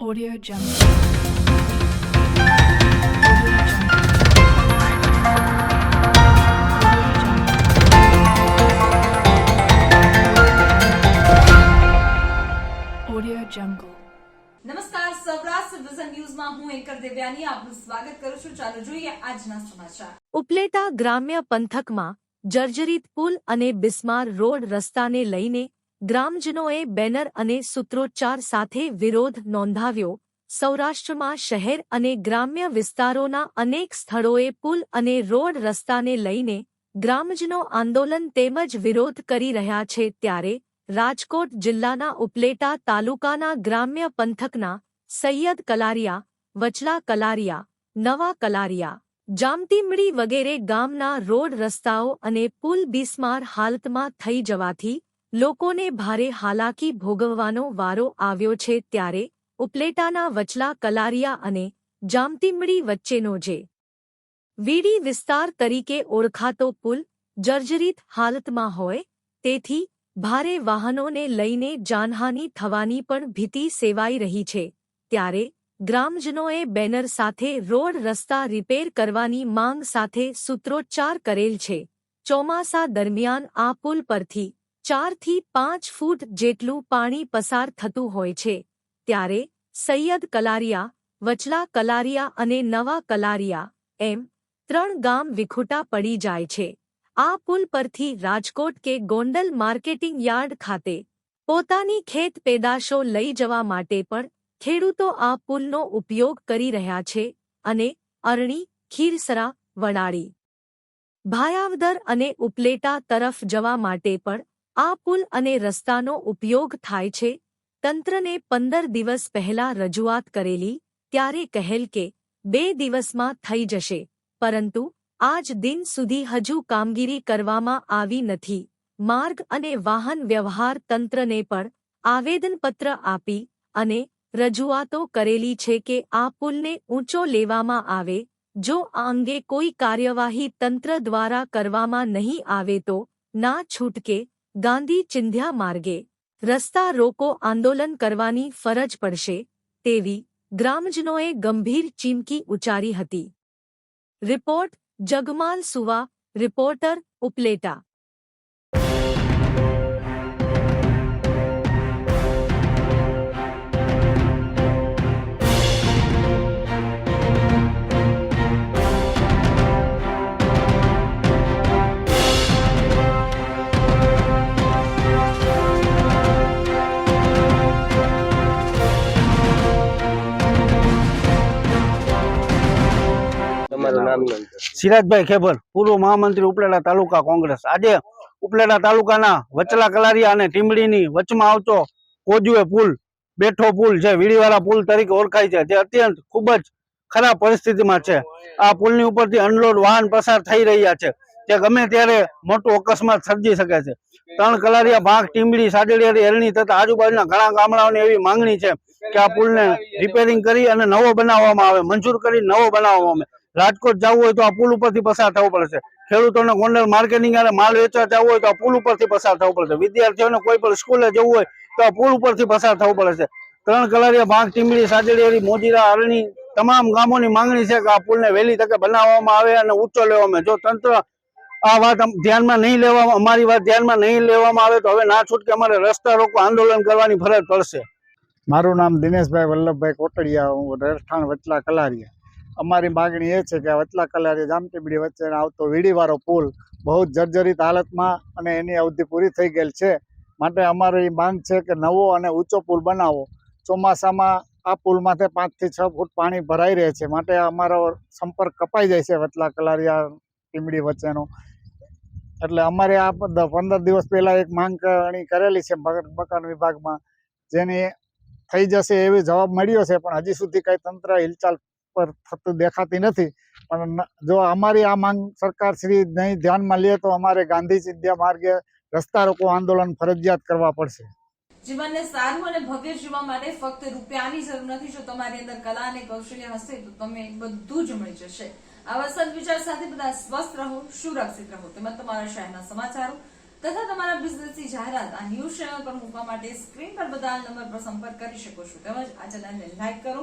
Audio Jungle. Audio Jungle. નમસ્કાર Saurashtra vision ન્યૂઝમાં હું એન્કર દેવ્યાની આપનું સ્વાગત કરું છું ચાલો જોઈએ આજના સમાચાર ઉપલેટા ગ્રામ્ય પંથકમાં જર્જરિત પુલ અને બિસ્માર રોડ રસ્તાને લઈને ગ્રામજનોએ બેનર અને સૂત્રોચ્ચાર સાથે વિરોધ નોંધાવ્યો. સૌરાષ્ટ્રમાં શહેર અને ગ્રામ્ય વિસ્તારોના અનેક સ્થળોએ પુલ અને રોડ રસ્તાને લઈને ગ્રામજનો આંદોલન તેમજ વિરોધ કરી રહ્યા છે ત્યારે રાજકોટ જિલ્લાના ઉપલેટા તાલુકાના ગ્રામ્ય પંથકના સૈયદ કલારિયા, વચલા કલારિયા, નવા કલારિયા, જામતીમડી વગેરે ગામના રોડ રસ્તાઓ અને પુલ બિસ્માર હાલતમાં થઈ જવાથી લોકોને ભારે હાલાકી ભોગવવાનો વારો આવ્યો છે ત્યારે ઉપલેટાના વચલા કલારિયા અને જામતીમડી વચ્ચેનો જે વીડી વિસ્તાર તરીકે ઓળખાતો પુલ જર્જરિત હાલતમાં હોય તેથી ભારે વાહનોને લઈને જાનહાનિ થવાની પણ ભીતિ સેવાઈ રહી છે. ત્યારે ગ્રામજનોએ બેનર સાથે રોડ રસ્તા રિપેર કરવાની માંગ સાથે સૂત્રોચ્ચાર કરેલ છે. ચોમાસા દરમિયાન આ પુલ પરથી ચારથી પાંચ ફૂટ જેટલું પાણી પસાર થતું હોય છે. ત્યારે સૈયદ કલારિયા, વચલા કલારિયા અને નવા કલારિયા એમ ત્રણ ગામ વિખૂટા પડી જાય છે. આ પુલ પરથી રાજકોટ કે ગોંડલ માર્કેટિંગ યાર્ડ ખાતે પોતાની ખેત પેદાશો લઈ જવા માટે પણ ખેડૂતો આ પુલનો ઉપયોગ કરી રહ્યા છે અને અરણી, ખીરસરા, વડાળી, ભાયાવદર અને ઉપલેટા તરફ જવા માટે પણ આ પુલ અને રસ્તાનો ઉપયોગ થાય છે. તંત્રને પંદર દિવસ પહેલા રજૂઆત કરેલી, ત્યારે કહેલ કે, બે દિવસમાં થઈ જશે, પરંતુ આજ દિન સુધી હજુ કામગીરી કરવામાં આવી નથી. માર્ગ અને વાહન વ્યવહાર તંત્રને પણ આવેદનપત્ર આપી અને રજૂઆતો કરેલી છે કે આ પુલને ઊંચો લેવામાં આવે. જો આ અંગે કોઈ કાર્યવાહી તંત્ર દ્વારા કરવામાં નહીં આવે તો ના છૂટકે ગાંધી ચિંધ્યા માર્ગે, રસ્તા રોકો આંદોલન કરવાની ફરજ પડશે, તેવી ગ્રામજનોએ ગંભીર ચીમકી ઉચ્ચારી હતી. રિપોર્ટ જગમાલ સુવા, રિપોર્ટર ઉપલેટા. સિરાજભાઈ ખેબર પૂર્વ મહામંત્રી ઉપલેટા તાલુકા કોંગ્રેસ. આજે ઉપલેટા તાલુકાના વચલા કલારિયા અને ટીમડીની વચમાં આવતો કોજુએ પુલ બેઠો પુલ છે વીડીવાળા પુલ તરીકે ઓળખાય છે જે અત્યંત ખૂબ જ ખરાબ પરિસ્થિતિમાં છે. આ પુલની ઉપરથી અનલોડ વાહન પસાર થઈ રહ્યા છે તે ગમે ત્યારે મોટો અકસ્માત સર્જી શકે છે. ત્રણ કલારિયા ભાગ ટીમડી સાડેડિયારી એરણી તથા આજુબાજુના ઘણા ગામડાઓની એવી માંગણી છે કે આ પુલને રિપેરિંગ કરી અને નવો બનાવવામાં આવે મંજૂર કરી નવો બનાવવામાં આવે. રાજકોટ જવું હોય તો આ પુલ ઉપરથી પસાર થવું છે. ખેડૂતોને ગોંડલ માર્કેટિંગ અને માલ વેચવા જવું હોય તો આ પુલ ઉપરથી પસાર થવું પડશે વિદ્યાર્થીઓને કોઈ પણ સ્કૂલે જવું હોય તો આ પુલ ઉપરથી પસાર થવું પડશે ત્રણ કલારીયા ભાગ ટીમડી સાજેડિયારી મોજીરા અરણી તમામ ગામોની માંગણી છે કે આ પુલને વહેલી તકે બનાવવામાં આવે અને ઊંચો લેવામાં જો તંત્ર આ વાત ધ્યાનમાં નહીં લેવામાં, અમારી વાત ધ્યાનમાં નહીં લેવામાં આવે તો હવે ના છૂટકે અમારે રસ્તા રોકો આંદોલન કરવાની ફરજ પડશે. મારું નામ દિનેશભાઈ વલ્લભભાઈ કોટડિયા, હું રહેઠાણ વચલા કલારિયા. અમારી માગણી એ છે કે વચલા કલારી જામટીબડી વચ્ચે આવતો વીડીવાળો પુલ બહુ જ જર્જરિત હાલતમાં અને એની અવધિ પૂરી થઈ ગયેલ છે. માટે અમારી માંગ છે કે નવો અને ઊંચો પુલ બનાવો. ચોમાસામાં આ પુલમાંથી પાંચથી છ ફૂટ પાણી ભરાઈ રહે છે. માટે અમારો સંપર્ક કપાઈ જાય છે વચલા કલારિયા ટીમડી વચ્ચેનો. એટલે અમારે આ પદ- પંદર દિવસ પહેલાં એક માંગ કરણી કરેલી છે મક- મકાન વિભાગમાં. જેની થઈ જશે એવી જવાબ મળ્યો છે, પણ હજી સુધી કંઈ તંત્ર હિલચાલ પર થતું દેખાતી નથી. પણ જો અમારી આ માંગ સરકાર શ્રી નહીં ધ્યાનમાં લે તો અમારે ગાંધી ચિંધ્યા માર્ગે રસ્તા રોકો આંદોલન ફરજિયાત કરવા પડશે. જીવનને સારું અને ભવ્ય જીવવા માટે ફક્ત રૂપિયાની જરૂર નથી. જો તમારી અંદર કલા અને કૌશલ્ય હશે તો તમે બધું જ મળી જશે. આવા સદવિચાર સાથે બધા સ્વસ્થ રહો, સુરક્ષિત રહો. તેમજ તમારા શહેરના સમાચારો તથા તમારા બિઝનેસની જાહેરાત આ ન્યૂઝ ચેનલ પર મૂકવા માટે સ્ક્રીન પર બધા નંબર પર સંપર્ક કરી શકો છો. તેમજ આ ચેનલને લાઈક કરો